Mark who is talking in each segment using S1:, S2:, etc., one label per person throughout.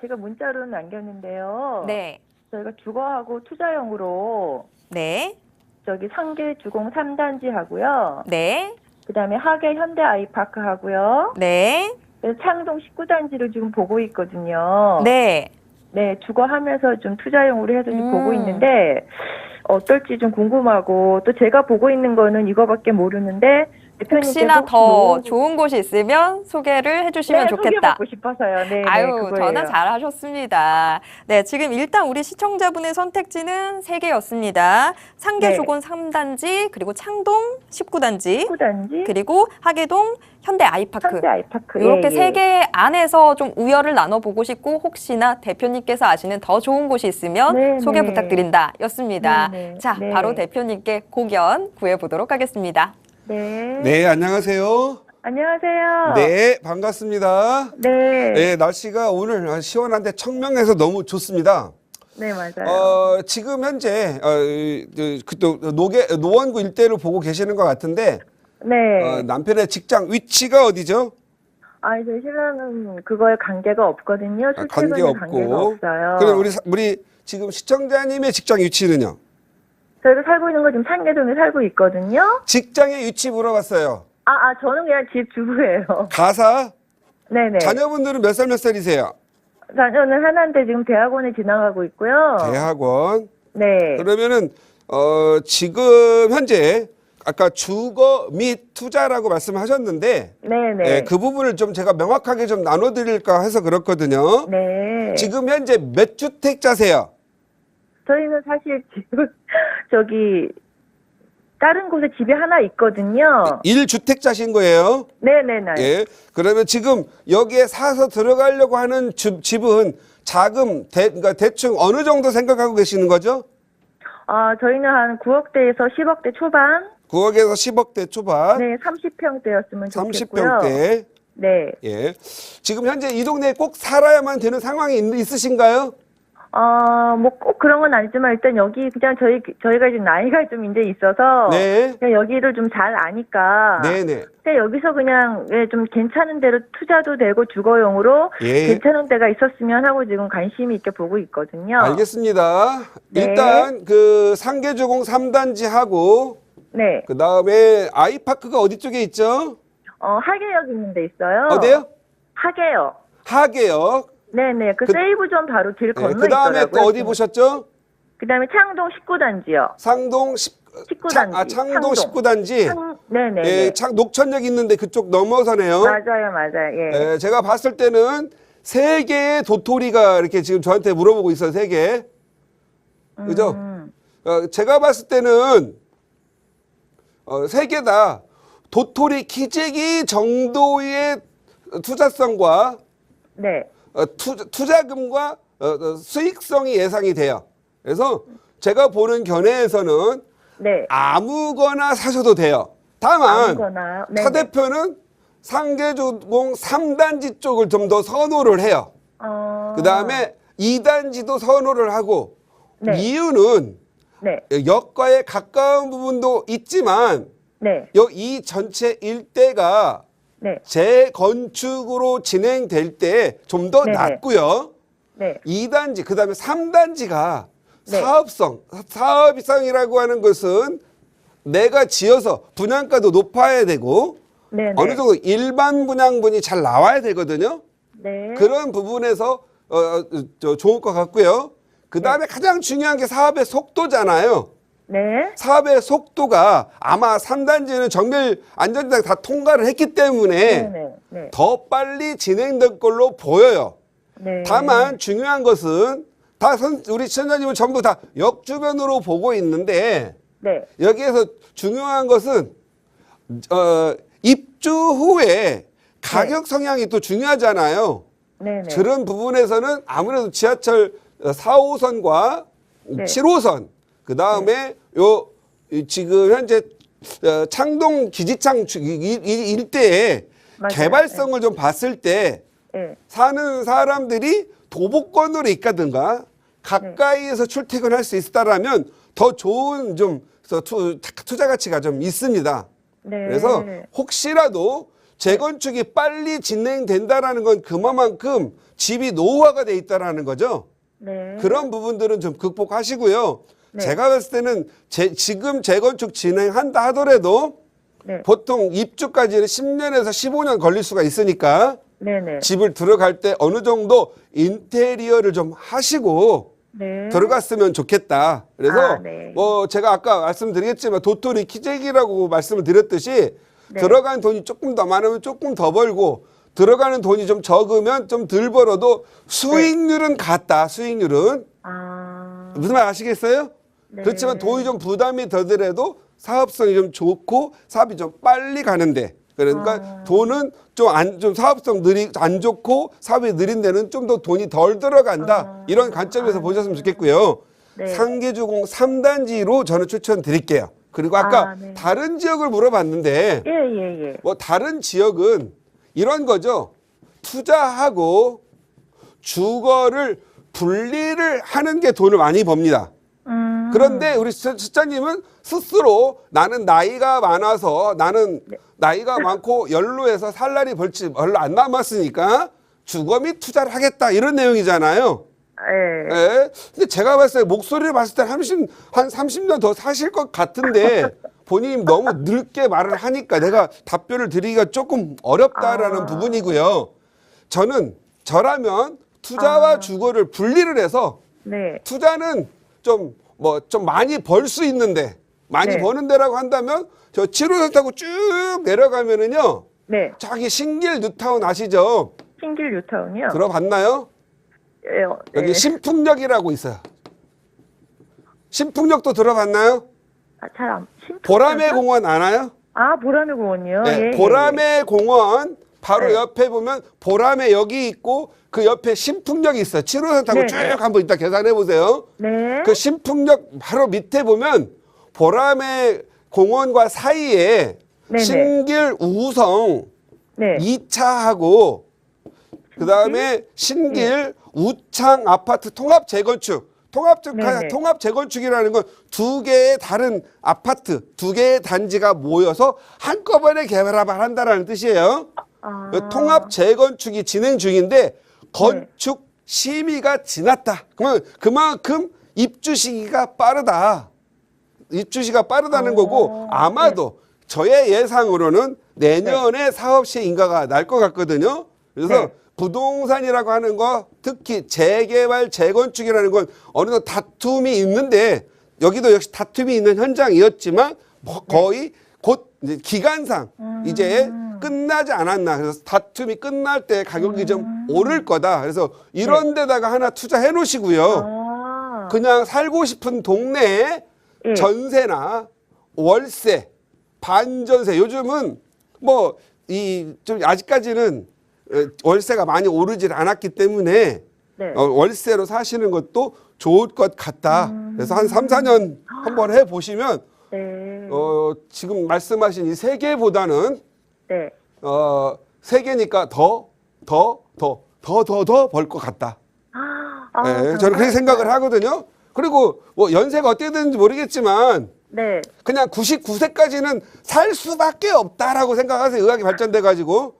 S1: 제가 문자로 남겼는데요.
S2: 네.
S1: 저희가 주거하고 투자용으로
S2: 네.
S1: 저기 상계 주공 3단지 하고요.
S2: 네.
S1: 그다음에 하계 현대 아이파크 하고요.
S2: 네.
S1: 그래서 창동 19단지를 지금 보고 있거든요.
S2: 네.
S1: 네, 주거하면서 좀 투자용으로 해서 지금
S2: 음.
S1: 보고 있는데 어떨지 좀 궁금하고 또 제가 보고 있는 거는 이거밖에 모르는데
S2: 혹시나
S1: 혹시
S2: 더 좋은 곳이 있으면 소개를 해주시면
S1: 네,
S2: 좋겠다.
S1: 소개받고 싶어서요. 네,
S2: 아유,
S1: 네.
S2: 전화 잘하셨습니다. 네, 지금 일단 우리 시청자분의 선택지는 세 개였습니다
S1: 네.
S2: 상계조건 3단지, 그리고 창동 19단지,
S1: 19단지
S2: 그리고 하계동 현대 아이파크.
S1: 현대 아이파크
S2: 이렇게
S1: 예,
S2: 세
S1: 예.
S2: 개 안에서 좀 우열을 나눠보고 싶고 혹시나 대표님께서 아시는 더 좋은 곳이 있으면
S1: 네,
S2: 소개
S1: 네.
S2: 부탁드린다 였습니다.
S1: 네, 네.
S2: 자,
S1: 네.
S2: 바로 대표님께 고견 구해보도록 하겠습니다.
S1: 네.
S3: 네, 안녕하세요.
S1: 안녕하세요.
S3: 네, 반갑습니다.
S1: 네.
S3: 네, 날씨가 오늘 시원한데 청명해서 너무 좋습니다.
S1: 네, 맞아요.
S3: 어, 지금 현재 어, 그, 그또 노계 노원구 일대를 보고 계시는 것 같은데
S1: 네.
S3: 어, 남편의 직장 위치가 어디죠?
S1: 아, 저희 신랑은 그거에 관계가 없거든요.
S3: 아, 관계
S1: 출퇴근에 관계가
S3: 없고.
S1: 없어요.
S3: 그럼 우리 사- 우리 지금 시청자님의 직장 위치는요?
S1: 저희가 살고 있는 거 지금 상계동에 살고 있거든요.
S3: 직장의 위치 물어봤어요.
S1: 아, 아, 저는 그냥 집 주부예요.
S3: 가사
S1: 네네.
S3: 자녀분들은 몇 살 몇 살이세요?
S1: 자녀 는 하나인데 지금 대학원에 지나가고 있고요.
S3: 대학원.
S1: 네.
S3: 그러면은 어 지금 현재 아까 주거 및 투자라고 말씀하셨는데
S1: 네네.
S3: 예, 그 부분을 좀 제가 명확하게 좀 나눠드릴까 해서 그렇거든요.
S1: 네.
S3: 지금 현재 몇 주택자세요?
S1: 저희는 사실 지금 저기 다른 곳에 집이 하나 있거든요.
S3: 1주택자신 거예요.
S1: 네네네.
S3: 예. 그러면 지금 여기에 사서 들어가려고 하는 주- 집은 자금 대, 그러니까 대충 어느 정도 생각하고 계시는 거죠?
S1: 아, 저희는 한 9억대에서 10억대 초반.
S3: 9억에서 10억대 초반,
S1: 네, 30평대였으면 좋겠고요.
S3: 30평대.
S1: 네.
S3: 예. 지금 현재 이 동네에 꼭 살아야만 되는 상황이 있, 있으신가요?
S1: 어, 뭐꼭 그런 건 아니지만 일단 여기 그냥 저희 저희가 지금 나이가 좀 이제 있어서
S3: 네.
S1: 그냥 여기를 좀 잘 아니까
S3: 네네.
S1: 그냥 여기서 그냥 예, 좀 괜찮은 데로 투자도 되고 주거용으로
S3: 예.
S1: 괜찮은 데가 있었으면 하고 지금 관심이 있게 보고 있거든요.
S3: 알겠습니다.
S1: 네.
S3: 일단 그 상계주공 3단지하고
S1: 네.
S3: 그 다음에 아이파크가 어디 쪽에 있죠?
S1: 어, 하계역 있는 데 있어요.
S3: 어디요?
S1: 하계역.
S3: 하계역.
S1: 네네. 그,
S3: 그-
S1: 세이브존 바로 길 건너
S3: 그 다음에
S1: 있더라고요.
S3: 또 어디 보셨죠?
S1: 그다음에 창동 19단지요.
S3: 상동 10,
S1: 19
S3: 창,
S1: 단지,
S3: 아, 창동
S1: 창동.
S3: 19단지.
S1: 창, 네네.
S3: 예, 창 녹천역 있는데 그쪽 넘어서네요.
S1: 맞아요, 맞아요. 예.
S3: 예, 제가 봤을 때는 세 개의 도토리가 이렇게 지금 저한테 물어보고 있어요. 세 개. 그죠?
S1: 음,
S3: 어, 제가 봤을 때는 어, 세 개다 도토리 키재기 정도의 투자성과
S1: 네.
S3: 어, 투, 투자 금과 어, 어, 수익성이 예상이 돼요. 그래서 제가 보는 견해에서는
S1: 네.
S3: 아무거나 사셔도 돼요. 다만
S1: 아무거나.
S3: 차. 대표는 상계조공 3단지 쪽을 좀 더 선호를 해요.
S1: 어...
S3: 그 다음에 2단지도 선호를 하고
S1: 네.
S3: 이유는
S1: 네.
S3: 역과에 가까운 부분도 있지만
S1: 네.
S3: 여- 이 전체 일대가
S1: 네.
S3: 재건축으로 진행될 때 좀 더
S1: 네 네.
S3: 낫고요.
S1: 네.
S3: 2단지 그다음에 3단지가
S1: 네.
S3: 사업성 사업성이라고 하는 것은 내가 지어서 분양가도 높아야 되고
S1: 네.
S3: 어느 정도 일반 분양분이 잘 나와야 되거든요.
S1: 네.
S3: 그런 부분에서 어, 어, 저 좋을 것 같고요. 그 다음에 가장 중요한 게 사업의 속도잖아요.
S1: 네.
S3: 사업의 속도가 아마 3단지는 정밀 안전장 다 통과를 했기 때문에
S1: 네. 네. 네.
S3: 더 빨리 진행될 걸로 보여요.
S1: 네.
S3: 다만 중요한 것은 다 선, 우리 시청자님은 전부 다 역주변으로 보고 있는데
S1: 네.
S3: 여기에서 중요한 것은 어, 입주 후에 가격 성향이 또 중요하잖아요.
S1: 네. 네.
S3: 그런 부분에서는 아무래도 지하철 4호선과
S1: 네.
S3: 7호선 그 다음에 요 이, 지금 현재 어, 창동 기지창
S1: 맞아요.
S3: 개발성을 좀 봤을 때
S1: 네.
S3: 사는 사람들이 도보권으로 있다든가 가까이에서 출퇴근할 수 있다라면 더 좋은 좀 투, 투자 가치가 좀 있습니다.
S1: 네.
S3: 그래서 혹시라도 재건축이 빨리 진행된다라는 건 그만큼 집이 노후화가 돼 있다라는 거죠.
S1: 네.
S3: 그런 부분들은 좀 극복하시고요.
S1: 네.
S3: 제가 봤을 때는 제- 지금 재건축 진행한다 하더라도
S1: 네.
S3: 보통 입주까지는 10년에서 15년 걸릴 수가 있으니까
S1: 네네.
S3: 집을 들어갈 때 어느 정도 인테리어를 좀 하시고
S1: 네.
S3: 들어갔으면 좋겠다. 그래서
S1: 아, 네.
S3: 뭐 제가 아까 말씀드리겠지만 도토리 키재기라고 말씀을 드렸듯이
S1: 네.
S3: 들어가는 돈이 조금 더 많으면 조금 더 벌고 들어가는 돈이 좀 적으면 좀 덜 벌어도 수익률은 같다. 수익률은
S1: 아.
S3: 무슨 말 아시겠어요?
S1: 네.
S3: 그렇지만 돈이 좀 부담이 더더라도 사업성이 좀 좋고 사업이 좀 빨리 가는데 그러니까
S1: 아.
S3: 돈은 좀 안좀 사업성 느리 안 좋고 사업이 느린 데는 좀 더 돈이 덜 들어간다 이런 관점에서 보셨으면 좋겠고요.
S1: 네.
S3: 상계주공 3단지로 저는 추천드릴게요. 그리고 아까
S1: 아, 네.
S3: 다른 지역을 물어봤는데
S1: 예, 예, 예.
S3: 뭐 다른 지역은 이런 거죠. 투자하고 주거를 분리를 하는 게 돈을 많이 법니다.
S1: 음.
S3: 그런데 우리 시- 시장님은 스스로 나는 나이가 많아서 나는
S1: 네.
S3: 나이가 많고 연로해서 살 날이 벌지 얼마 안 남았으니까 주거 및 투자를 하겠다 이런 내용이잖아요.
S1: 예.
S3: 예. 근데 제가 봤을 때 목소리를 봤을 때 30, 한 30년 더 사실 것 같은데 본인이 너무 늙게 말을 하니까 내가 답변을 드리기가 조금 어렵다라는
S1: 아.
S3: 부분이고요. 저는 저라면 투자와
S1: 아.
S3: 주거를 분리를 해서
S1: 네.
S3: 투자는 좀 뭐 좀 많이 벌 수 있는데 많이
S1: 네.
S3: 버는 데라고 한다면 저 7호선 타고 쭉 내려가면은요.
S1: 네.
S3: 저기 신길 뉴타운 아시죠?
S1: 신길 뉴타운이요?
S3: 들어봤나요?
S1: 예, 어,
S3: 여기
S1: 네.
S3: 신풍역이라고 있어요. 신풍역도 들어봤나요?
S1: 아, 잘 안.
S3: 보라매 공원 아나요?
S1: 아, 보라매 공원이요?
S3: 네,
S1: 예, 예,
S3: 보라매 공원 바로
S1: 네.
S3: 옆에 보면 보라매 역이 있고 그 옆에 신풍역이 있어요. 7호선 타고
S1: 네,
S3: 쭉
S1: 네.
S3: 한번 이따 계산해 보세요.
S1: 네.
S3: 그 신풍역 바로 밑에 보면 보라매 공원과 사이에
S1: 네네.
S3: 신길 우성
S1: 네.
S3: 2차하고 그다음에 신길 우창 아파트 통합 재건축 통합 재-
S1: 네네.
S3: 통합 재건축이라는 건 두 개의 다른 아파트 두 개의 단지가 모여서 한꺼번에 개발을 한다라는 뜻이에요.
S1: 아.
S3: 그 통합 재건축이 진행 중인데 건축 심의가 지났다. 그러면 그만큼 입주 시기가 빠르다. 입주 시기가 빠르다는
S1: 어,
S3: 거고 아마도 저의 예상으로는 내년에 사업 시에 인가가 날 것 같거든요. 그래서
S1: 네.
S3: 부동산이라고 하는 거 특히 재개발 재건축이라는 건 어느 정도 다툼이 있는데 여기도 역시 다툼이 있는 현장이었지만 뭐 거의 곧 기간상 이제 끝나지 않았나 그래서 다툼이 끝날 때 가격이 좀 오를 거다 그래서 이런 데다가 하나 투자해 놓으시고요
S1: 아.
S3: 그냥 살고 싶은 동네에
S1: 예.
S3: 전세나 월세 반전세 요즘은 뭐 이 좀 아직까지는 어, 월세가 많이 오르질 않았기 때문에
S1: 네.
S3: 어, 월세로 사시는 것도 좋을 것 같다. 그래서 한 3, 4년 한번 해 보시면
S1: 네.
S3: 어, 지금 말씀하신 이 세 개보다는
S1: 네.
S3: 어, 세 개니까 더, 더, 더, 더, 더, 더 벌 것 같다.
S1: 아, 아,
S3: 예, 저는 그렇게. 생각을 하거든요. 그리고 뭐 연세가 어떻게 되는지 모르겠지만
S1: 네.
S3: 그냥 99세까지는 살 수밖에 없다라고 생각하세요. 의학이 발전돼 가지고.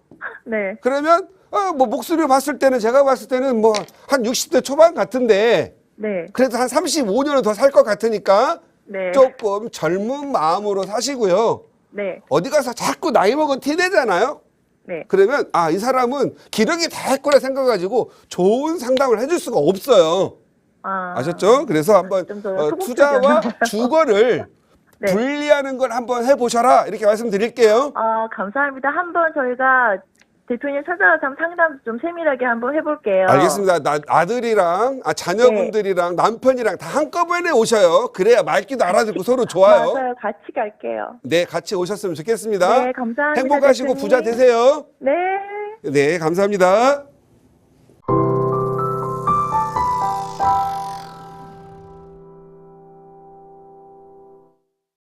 S1: 네.
S3: 그러면 어, 뭐 목소리를 봤을 때는 제가 봤을 때는 뭐 한 60대 초반 같은데
S1: 네.
S3: 그래도 한 35년은 더 살 것 같으니까
S1: 네.
S3: 조금 젊은 마음으로 사시고요.
S1: 네.
S3: 어디 가서 자꾸 나이 먹은 티 내잖아요.
S1: 네.
S3: 그러면 아 이 사람은 기력이 다 했구나 생각가지고 좋은 상담을 해줄 수가 없어요.
S1: 아.
S3: 아셨죠? 그래서 한번 어, 투자와. 주거를
S1: 네.
S3: 분리하는 걸 한번 해보셔라 이렇게 말씀드릴게요.
S1: 아, 감사합니다. 한번 저희가 대표님 찾아가서 한번 상담 좀 세밀하게 한번 해볼게요.
S3: 알겠습니다. 나, 아들이랑 아, 자녀분들이랑 남편이랑 다 한꺼번에 오셔요. 그래야 말귀도 알아듣고 서로 좋아요.
S1: 맞아요. 같이 갈게요.
S3: 네, 같이 오셨으면 좋겠습니다.
S1: 네, 감사합니다,
S3: 행복하시고
S1: 대표님.
S3: 부자 되세요.
S1: 네.
S3: 네, 감사합니다.